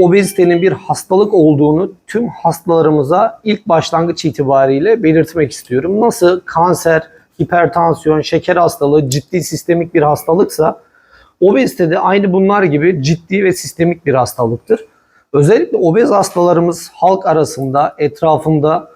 obezitenin bir hastalık olduğunu tüm hastalarımıza ilk başlangıç itibariyle belirtmek istiyorum. Nasıl kanser, hipertansiyon, şeker hastalığı ciddi sistemik bir hastalıksa obezite de aynı bunlar gibi ciddi ve sistemik bir hastalıktır. Özellikle obez hastalarımız halk arasında, etrafında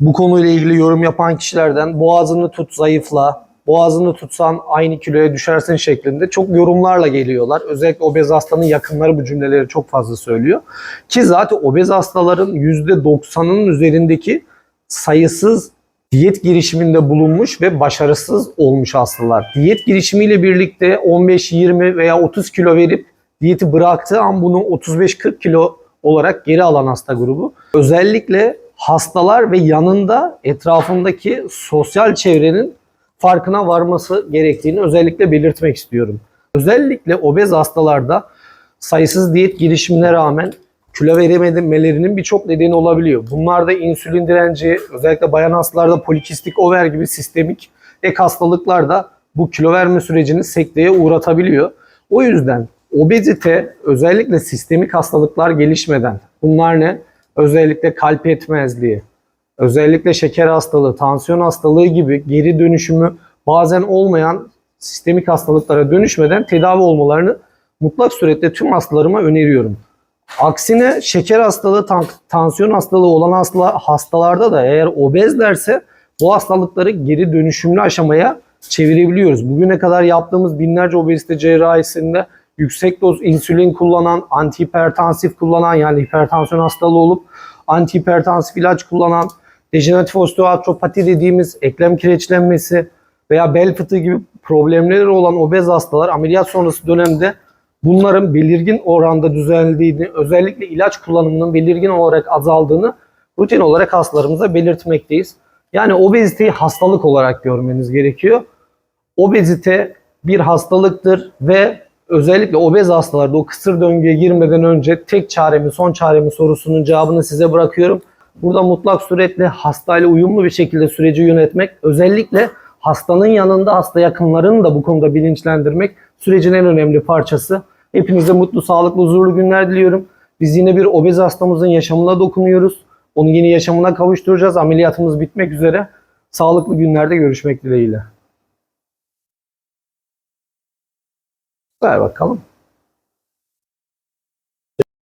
bu konuyla ilgili yorum yapan kişilerden boğazını tut zayıfla, boğazını tutsan aynı kiloya düşersin şeklinde çok yorumlarla geliyorlar. Özellikle obez hastanın yakınları bu cümleleri çok fazla söylüyor. Ki zaten obez hastaların %90'ının üzerindeki sayısız diyet girişiminde bulunmuş ve başarısız olmuş hastalar. Diyet girişimiyle birlikte 15, 20 veya 30 kilo verip diyeti bıraktığı an bunu 35-40 kilo olarak geri alan hasta grubu. Özellikle hastalar ve yanında etrafındaki sosyal çevrenin farkına varması gerektiğini özellikle belirtmek istiyorum. Özellikle obez hastalarda sayısız diyet girişimine rağmen kilo verememelerinin birçok nedeni olabiliyor. Bunlar da insülin direnci, özellikle bayan hastalarda polikistik over gibi sistemik ek hastalıklar da bu kilo verme sürecini sekteye uğratabiliyor. O yüzden obezite özellikle sistemik hastalıklar gelişmeden bunlar ne? Özellikle kalp yetmezliği, özellikle şeker hastalığı, tansiyon hastalığı gibi geri dönüşümü bazen olmayan sistemik hastalıklara dönüşmeden tedavi olmalarını mutlak surette tüm hastalarıma öneriyorum. Aksine şeker hastalığı, tan- tansiyon hastalığı olan hasta- hastalarda da eğer obezlerse bu hastalıkları geri dönüşümlü aşamaya çevirebiliyoruz. Bugüne kadar yaptığımız binlerce obezite cerrahisinde yüksek doz insülin kullanan, antihipertansif kullanan yani hipertansiyon hastalığı olup antihipertansif ilaç kullanan, dejeneratif osteoartropati dediğimiz eklem kireçlenmesi veya bel fıtığı gibi problemleri olan obez hastalar ameliyat sonrası dönemde bunların belirgin oranda düzenlediğini, özellikle ilaç kullanımının belirgin olarak azaldığını rutin olarak hastalarımıza belirtmekteyiz. Yani obeziteyi hastalık olarak görmeniz gerekiyor. Obezite bir hastalıktır ve özellikle obez hastalarda o kısır döngüye girmeden önce tek çare son çare sorusunun cevabını size bırakıyorum. Burada mutlak suretle hastayla uyumlu bir şekilde süreci yönetmek, özellikle hastanın yanında hasta yakınlarını da bu konuda bilinçlendirmek sürecin en önemli parçası. Hepinize mutlu, sağlıklı, huzurlu günler diliyorum. Biz yine bir obez hastamızın yaşamına dokunuyoruz. Onu yeni yaşamına kavuşturacağız. Ameliyatımız bitmek üzere. Sağlıklı günlerde görüşmek dileğiyle. Ver bakalım.